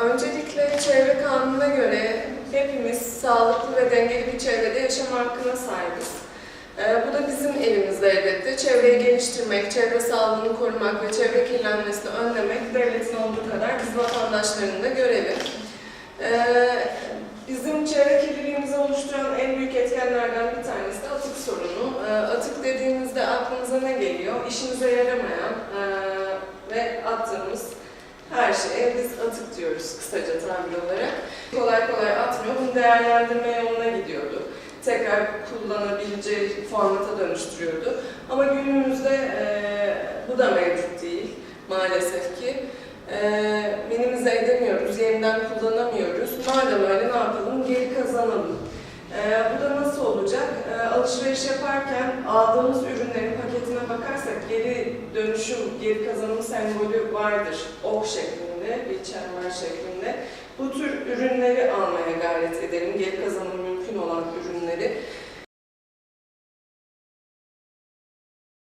Öncelikle çevre kanununa göre hepimiz sağlıklı ve dengeli bir çevrede yaşam hakkına sahibiz. Ee, bu da bizim elimizde elbette. Çevreyi geliştirmek, çevre sağlığını korumak ve çevre kirlenmesini önlemek devletin olduğu kadar biz vatandaşların da görevi. Ee, bizim çevre kirliliğimizi oluşturan en büyük etkenlerden bir tanesi de atık sorunu. Ee, atık dediğimizde aklımıza ne geliyor? İşimize yaramayan attığımız her şeye biz atık diyoruz kısaca tabir olarak. Kolay kolay atmıyor, bunu değerlendirme yoluna gidiyordu. Tekrar kullanabileceği formata dönüştürüyordu. Ama günümüzde eee, bu da mevcut değil maalesef ki. Eee minimize edemiyoruz, yeniden kullanamıyoruz. Madem öyle ne yapalım, geri kazanalım. Eee, bu da nasıl olacak? Eee, alışveriş yaparken aldığımız ürünlerin paketine bakarsak geri dönüşüm, geri kazanım sembolü vardır. Ok şeklinde, bir çember şeklinde. Bu tür ürünleri almaya